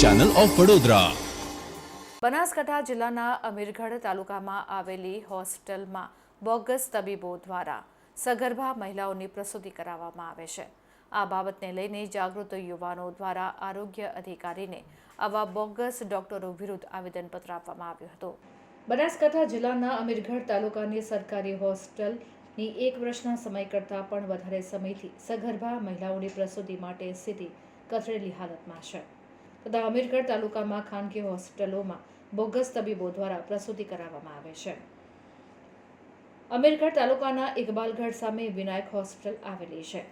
Channel of Vadodara Banaskantha જિલ્લાના અમીરગઢ તાલુકામાં આવેલી હોસ્ટેલમાં બોગસ તબીબો દ્વારા સગર્ભા મહિલાઓની પ્રસૂતિ કરાવવામાં આવે છે. આ બાબતને લઈને જાગૃત યુવાનો દ્વારા આરોગ્ય અધિકારીને આવા બોગસ ડોક્ટરો વિરુદ્ધ આવેદનપત્ર આપવામાં આવ્યું હતું. બનાસકાંઠા જિલ્લાના અમીરગઢ તાલુકાની સરકારી હોસ્ટેલની એક વર્ષના સમય કરતાં પણ વધારે સમયથી સગર્ભા મહિલાઓની પ્રસૂતિ માટે સ્થિતિ કથળેલી હાલતમાં છે. તથા હમીરગઢ તાલુકામાં ખાનગી હોસ્પિટલોમાં બોગસ તબીબો દ્વારા પ્રસૂતિ કરાવવામાં આવે છે. અમીરગઢ તાલુકાના ઇકબાલગઢ સામે વિનાયક હોસ્પિટલ આવેલી છે.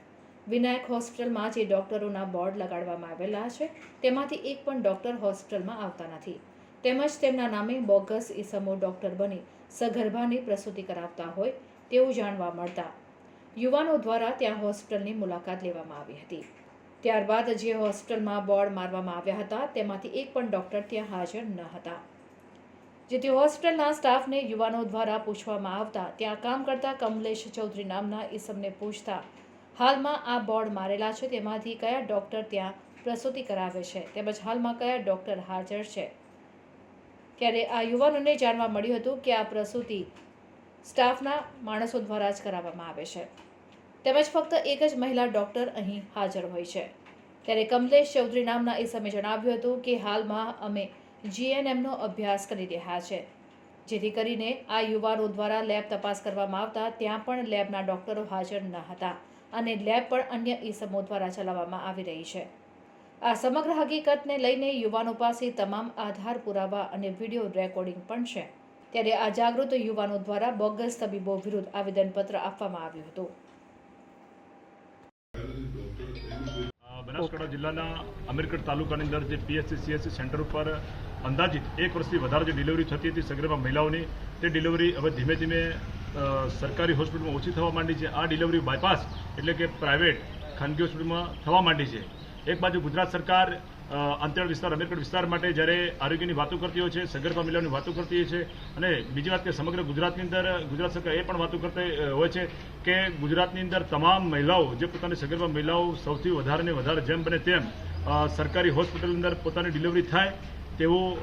વિનાયક હોસ્પિટલમાં જે ડોક્ટરોના બોર્ડ લગાડવામાં આવેલા છે, તેમાંથી એક પણ ડોક્ટર હોસ્પિટલમાં આવતા નથી. તેમજ તેમના નામે બોગસ ઈસમો ડોક્ટર બની સગર્ભાની પ્રસૂતિ કરાવતા હોય તેવું જાણવા મળતા યુવાનો દ્વારા ત્યાં હોસ્પિટલની મુલાકાત લેવામાં આવી હતી. ત્યારબાદ જે હોસ્પિટલમાં બોર્ડ મારવામાં આવ્યા હતા. તેમાંથી એક પણ ડૉક્ટર ત્યાં હાજર ન હતા. જેથી હોસ્પિટલના સ્ટાફને યુવાનો દ્વારા પૂછવામાં આવતા, ત્યાં કામ કરતા કમલેશ ચૌધરી નામના ઈસમને પૂછતા, હાલમાં આ બોર્ડ મારેલા છે? તેમાંથી કયા ડૉક્ટર ત્યાં પ્રસૂતિ કરાવે છે? તેમજ હાલમાં કયા ડૉક્ટર હાજર છે? ત્યારે આ યુવાનોને જાણવા મળ્યું હતું કે આ પ્રસૂતિ સ્ટાફના માણસો દ્વારા જ કરાવવામાં આવે છે. તેમજ ફક્ત એક જ મહિલા ડૉક્ટર અહીં હાજર હોય છે. ત્યારે કમલેશ ચૌધરી નામના એ સમયે જણાવ્યું હતું કે હાલમાં અમે જીએનએમનો અભ્યાસ કરી રહ્યા છે. જેથી કરીને આ યુવાનો દ્વારા લેબ તપાસ કરવામાં આવતા ત્યાં પણ લેબના ડૉક્ટરો હાજર ન હતા અને લેબ પણ અન્ય ઈસમો દ્વારા ચલાવવામાં આવી રહી છે. આ સમગ્ર હકીકતને લઈને યુવાનો પાસે તમામ આધાર પુરાવા અને વીડિયો રેકોર્ડિંગ પણ છે. ત્યારે આ જાગૃત યુવાનો દ્વારા બોગસ તબીબો વિરુદ્ધ આવેદનપત્ર આપવામાં આવ્યું હતું. બનાસકાંઠા જિલ્લાના અમીરગઢ તાલુકાની અંદર જે પીએસસી સીએસસી સેન્ટર ઉપર અંદાજિત એક વર્ષથી વધારે જે ડિલિવરી થતી હતી સગર્ભા મહિલાઓની, તે ડિલિવરી હવે ધીમે ધીમે સરકારી હોસ્પિટલમાં ઓછી થવા માંડી છે. આ ડિલિવરી બાયપાસ એટલે કે પ્રાઇવેટ ખાનગી હોસ્પિટલમાં થવા માંડી છે. એક બાજુ ગુજરાત સરકાર અંતરિયાળ વિસ્તાર અમીરગઢ વિસ્તાર માટે જ્યારે આરોગ્યની વાતો કરતી હોય છે, સગર્ભા મહિલાઓની વાતો કરતી હોય છે, અને બીજી વાત કે સમગ્ર ગુજરાતની અંદર, ગુજરાત સરકાર એ પણ વાતો કરતી હોય છે કે ગુજરાતની અંદર તમામ મહિલાઓ, જે પોતાની સગર્ભા મહિલાઓ સૌથી વધારે ને વધારે જેમ બને તેમ સરકારી હોસ્પિટલની અંદર પોતાની ડિલિવરી થાય તેવું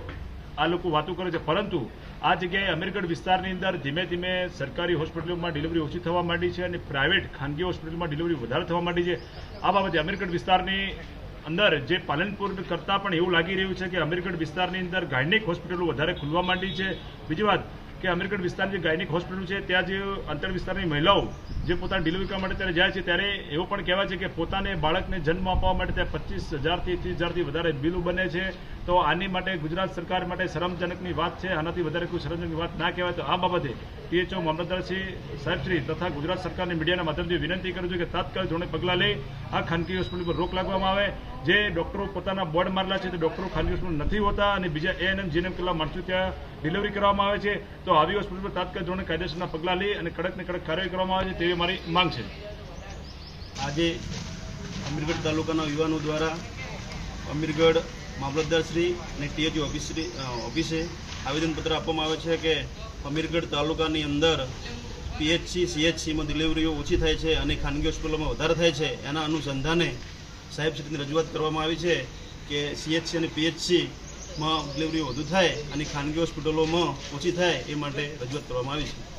આ લોકો વાતો કરે છે. પરંતુ આ જગ્યાએ અમીરગઢ વિસ્તારની અંદર ધીમે ધીમે સરકારી હોસ્પિટલોમાં ડિલિવરી ઓછી થવા માંડી છે અને પ્રાઇવેટ ખાનગી હોસ્પિટલમાં ડિલિવરી વધારે થવા માંડી છે. આ બાબતે અમીરગઢ વિસ્તારની અંદર જે પાલનપુર કરતાં પણ એવું લાગી રહ્યું છે કે અમીરગઢ વિસ્તારની અંદર ગાયનિક હોસ્પિટલો વધારે ખુલવા માંડી છે. બીજી વાત કે અમીરગઢ વિસ્તારની જે ગાયનિક હોસ્પિટલ છે, ત્યાં જે અંતર વિસ્તારની મહિલાઓ જે પોતાની ડિલિવરી કરવા માટે ત્યારે જાય છે, ત્યારે એવું પણ કહેવાય છે કે પોતાને બાળકને જન્મ આપવા માટે ત્યાં પચીસ હજારથી ત્રીસ હજારથી વધારે બિલ બને છે. તો આની માટે ગુજરાત સરકાર માટે શરમજનકની વાત છે. આનાથી વધારે કોઈ શરમજનકની વાત ના કહેવાય. તો આ બાબતે ટીએચઓ મામલતદારશ્રી સાહેબશ્રી તથા ગુજરાત સરકારની મીડિયાના માધ્યમથી વિનંતી કરું છું કે તાત્કાલિક ધોરણે પગલાં લઈ આ ખાનગી હોસ્પિટલ પર રોક લાગવામાં આવે. જે ડોક્ટરો પોતાના બોર્ડ મારેલા છે, તે ડોક્ટરો ખાનગી હોસ્પિટલ નથી હોતા અને બીજા એએનએમ જીએનએમ કરેલા માણસો ત્યાં ડિલિવરી કરવામાં આવે છે. તો આવી હોસ્પિટલ પર તાત્કાલિક ધોરણે કાયદેસરના પગલાં લઈ અને કડક ને કડક કાર્યવાહી કરવામાં આવે છે. તેવી મારી માંગ છે. આજે અમીરગઢ તાલુકાના યુવાનો દ્વારા અમીરગઢ મામલતદારશ્રી અને ટીએચઓ ઓફિસશ્રી ઓફિસે આવેદનપત્ર આપવામાં આવે છે કે અમીરગઢ તાલુકાની અંદર પીએચસી, સીએચસીમાં ડિલિવરીઓ ઓછી થાય છે અને ખાનગી હોસ્પિટલોમાં વધારે થાય છે. એના અનુસંધાને સાહેબશ્રીની રજૂઆત કરવામાં આવી છે કે સીએચસી અને પીએચસીમાં ડિલિવરીઓ વધુ થાય અને ખાનગી હોસ્પિટલોમાં ઓછી થાય એ માટે રજૂઆત કરવામાં આવી છે.